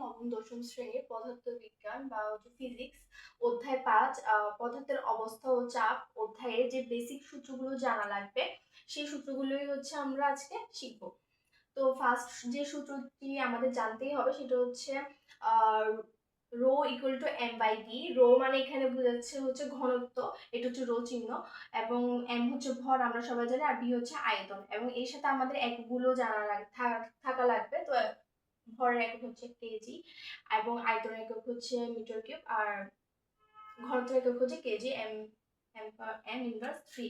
নবম, দশম শ্রেণির পদার্থ বিজ্ঞান বা হচ্ছে ফিজিক্স অধ্যায় পাঁচ পদার্থের অবস্থা ও চাপ অধ্যায়ে যে বেসিক সূত্রগুলো জানা লাগবে, সেই সূত্রগুলোই হচ্ছে আমরা আজকে শিখব। তো ফার্স্ট যে সূত্রটি আমাদের জানতেই হবে সেটা হচ্ছে rho equal to M by D rho মানে এখানে বোঝাচ্ছে হচ্ছে ঘনত্ব, এটা হচ্ছে রো চিহ্ন এবং এম হচ্ছে ভর, আমরা সবাই জানি, আর বি হচ্ছে আয়তন এবং এর সাথে আমাদের একগুলো জানা থাকা লাগবে। তো ভরের একক হচ্ছে কেজি এবং আয়তনের একক হচ্ছে মিটার কিউব আর ঘনত্বের একক হচ্ছে KG M M M inverse three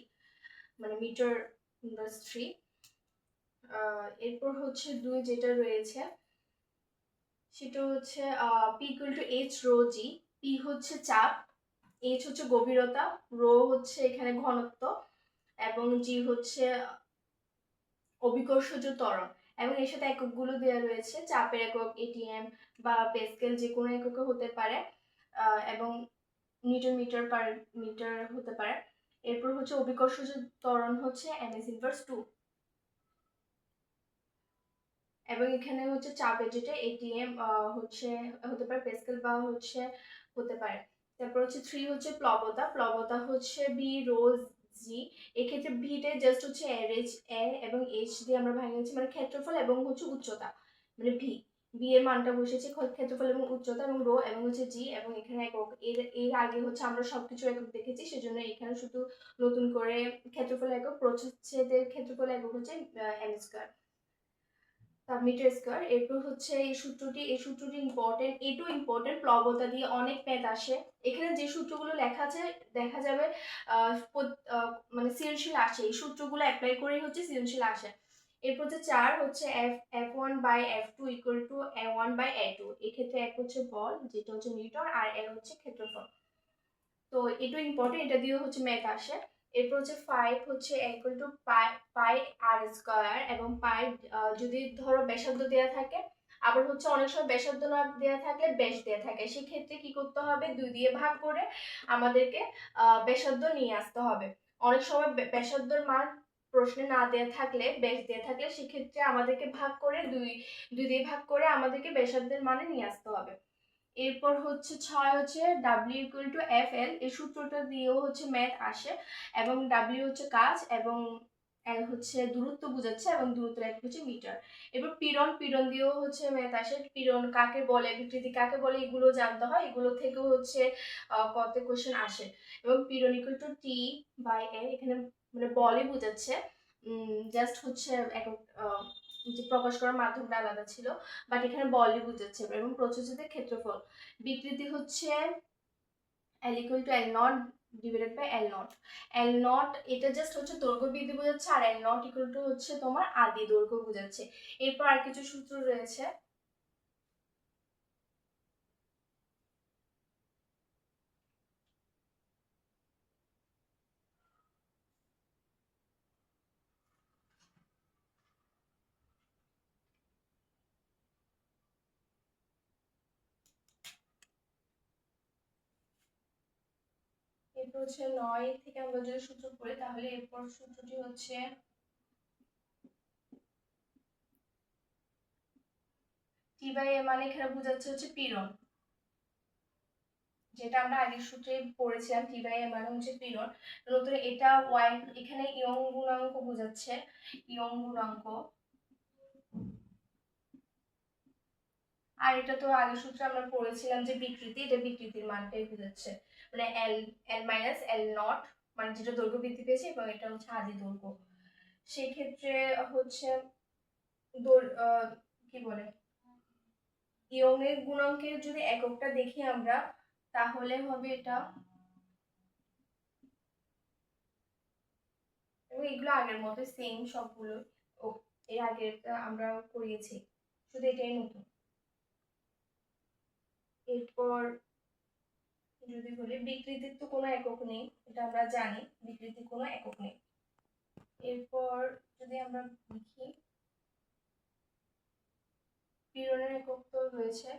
মানে মিটার ইনভার্স থ্রি এরপর হচ্ছে দুই যেটা রয়েছে, সেটা হচ্ছে P equal to H rho G P হচ্ছে চাপ এইচ হচ্ছে গভীরতা রো হচ্ছে এখানে ঘনত্ব এবং জি হচ্ছে অভিকর্ষজ ত্বরণ। এবং এর সাথে এককগুলো দেওয়া রয়েছে, চাপের একক এটিএম বা পেস্কেল যে কোনো এককে হতে পারে এবং নিউটন মিটার পার মিটার হতে পারে। এরপর হচ্ছে অভিকর্ষজ ত্বরণ হচ্ছে এম এস ইনভার্স টু এবং এখানে হচ্ছে চাপের যেটা এটিএম হচ্ছে, হতে পারে পেস্কেল বা হচ্ছে, হতে পারে। তারপর হচ্ছে থ্রি হচ্ছে প্লবতা। প্লবতা হচ্ছে বি রোজ জি, এক্ষেত্রে ভিটে জাস্ট হচ্ছে এর এ এবং এইচ দিয়ে আমরা ভাঙিয়েছি মানে ক্ষেত্রফল এবং হচ্ছে উচ্চতা মানে ভি বি এর মানটা বসেছে ক্ষেত্রফল এবং উচ্চতা এবং রো এবং হচ্ছে জি এবং এখানে একক এর এর আগে হচ্ছে আমরা সবকিছু একক দেখেছি, সেজন্য এখানে শুধু নতুন করে ক্ষেত্রফল একক, প্রচ্ছেদের ক্ষেত্রফল একক হচ্ছে এম স্কোয়ার মিটার স্কোয়ার এরপর হচ্ছে এই সূত্রটি এই সূত্রটি ইম্পর্টেন্ট এটু ইম্পর্টেন্ট প্লবতা দিয়ে অনেক ম্যাথ আসে। এখানে যে সূত্রগুলো লেখা আছে, দেখা যাবে মানে সৃজনশীল আসে। এই সূত্রগুলো অ্যাপ্লাই করেই হচ্ছে সৃজনশীল আসে। এরপর হচ্ছে চার হচ্ছে F F one by F two equal to A one by A two এক্ষেত্রে এক হচ্ছে বল, যেটা হচ্ছে নিউটন আর এ হচ্ছে ক্ষেত্রফল। তো এটু ইম্পর্টেন্ট এটা দিয়েও হচ্ছে ম্যাথ আসে। এরপর হচ্ছে ফাইভ হচ্ছে equal to pi R square এবং পাই যদি ধরো ব্যাসার্ধ দেওয়া থাকে, আবার হচ্ছে অনেক সময় ব্যাসার্ধ না দেওয়া থাকলে ব্যাস দেওয়া থাকে। সেক্ষেত্রে কি করতে হবে? দুই দিয়ে ভাগ করে আমাদেরকে ব্যাসার্ধ নিয়ে আসতে হবে। অনেক সময় বে- ব্যাসার্ধর মান প্রশ্নে না দেওয়া থাকলে, ব্যাস দেওয়া থাকলে সেক্ষেত্রে আমাদেরকে ভাগ করে দুই দুই দিয়ে ভাগ করে আমাদেরকে ব্যাসার্ধের মানে নিয়ে আসতে হবে। এরপর হচ্ছে ছয় হচ্ছে W equal to F L এই সূত্রটা দিয়েও হচ্ছে ম্যাথ আসে এবং ডাব্লিউ হচ্ছে কাজ এবং এল হচ্ছে দূরত্ব বোঝাচ্ছে এবং দূরত্ব এক হচ্ছে মিটার এবার পীড়ন পীড়ন দিয়েও হচ্ছে ম্যাথ আসে। পীড়ন কাকে বলে বিকৃতি কাকে বলে এগুলো জানতে হয়। এগুলো থেকেও হচ্ছে কত কোশ্চেন আসে। এবং পীড়ন equal to T by A এখানে মানে বলে বোঝাচ্ছে। জাস্ট হচ্ছে আহ, যে প্রকাশ করার মাধ্যমটা আলাদা ছিল বাট এখানে বলই বুঝাচ্ছে এবং প্রযোজিত ক্ষেত্রফল। বিকৃতি হচ্ছে L equal to L not divided by L not L not এটা জাস্ট হচ্ছে দৈর্ঘ্য বৃদ্ধি বোঝাচ্ছে, আর এল নট ইকুয়াল টু হচ্ছে তোমার আদি দৈর্ঘ্য বোঝাচ্ছে। এরপর আর কিছু সূত্র রয়েছে। এরপর হচ্ছে নয় থেকে আমরা যদি সূত্র পড়ি, তাহলে এরপর সূত্রটি হচ্ছে টি বাই এ মানে এখানে বোঝাচ্ছে হচ্ছে পীড়ন, যেটা আমরা আগের সূত্রে পড়েছিলাম টি বাই এ মানে হচ্ছে পীড়ন। নতুন এটা ওয়াই এখানে ইয়ং গুণাঙ্ক বোঝাচ্ছে, ইয়ং গুণাঙ্ক। আর এটা তো আগের সূত্রে আমরা পড়েছিলাম যে বিকৃতি, এটা বিকৃতির মানটাই বোঝাচ্ছে। মানে এল এল মাইনাস এল নট মানে যেটা দৈর্ঘ্য বৃদ্ধি পেয়েছে এবং এটা হচ্ছে আদি দৈর্ঘ্য। সেক্ষেত্রে হচ্ছে কি বলে? ইয়ং এর গুণাঙ্কের যদি এককটা দেখি আমরা, তাহলে হবে এটা এবং এগুলো আগের মতো সেম সবগুলো এর আগের আমরা করিয়েছি। শুধু এটাই নতুন। এরপর যদি বলি, বিকৃতির তো কোনো একক নেই, এটা আমরা জানি, বিকৃতির কোনো একক নেই। এরপর যদি আমরা লিখি, পীড়নের একক তো রয়েছে,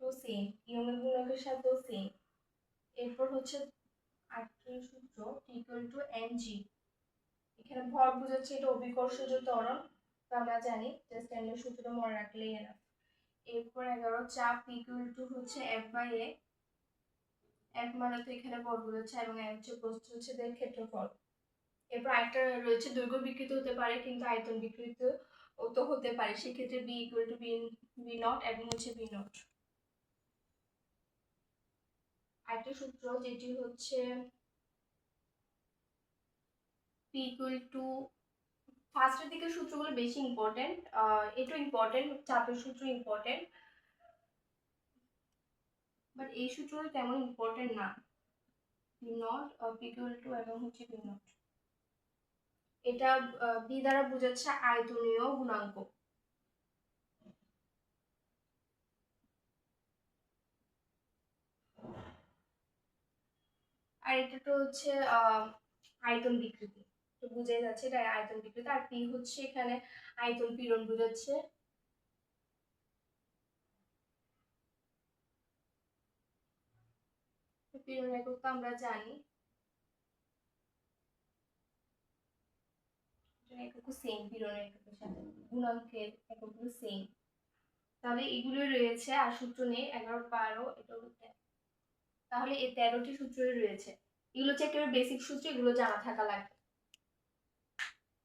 তো সেম ইয়মের গুণকের সাথেও সেম এরপর হচ্ছে আটটি সূত্র ইকুয়াল টু এম জি এখানে ভর বোঝাচ্ছে এটা অভিকর্ষজ ত্বরণ, তো আমরা জানি জাস্ট এর সূত্রটা মনে রাখলেই এনাফ এরপর এগারো চাপ ইকুয়াল টু হচ্ছে এফ বাই এ এক মানে তো এখানে বর্গ রয়েছে এবং এক হচ্ছে প্রস্থচ্ছেদের ক্ষেত্রফল। এরপর আরেকটা রয়েছে দৈর্ঘ্য বিকৃত হতে পারে কিন্তু আয়তন বিকৃত তো হতে পারে, সেক্ষেত্রে B equal to B B not এবং হচ্ছে বি নট আরেকটা সূত্র যেটি হচ্ছে পি ইকুয়াল টু ফার্স্টের দিকের সূত্রগুলো বেশি ইম্পর্টেন্ট এটা ইম্পর্টেন্ট চাপের সূত্র ইম্পর্টেন্ট বাট এই সূত্রটা তেমন ইম্পর্টেন্ট না। নট পি ইকুয়াল টু এবং হচ্ছে বি নট এটা বি দ্বারা বোঝাচ্ছে আয়তনীয় গুণাঙ্ক। আর এটা তো হচ্ছে আয়তন বিকৃতি। তো বুঝাই যাচ্ছে এটা আয়তন বিকৃতি আর পি হচ্ছে এখানে আয়তন পীড়ন বোঝাচ্ছে। পীড়ন একক তো আমরা জানি। সেম তাহলে রয়েছে, আর সূত্র নেই, এগারো বারো তাহলে এই তেরোটি সূত্রই রয়েছে। এগুলো হচ্ছে একেবারে বেসিক সূত্র, এগুলো জানা থাকা লাগবে।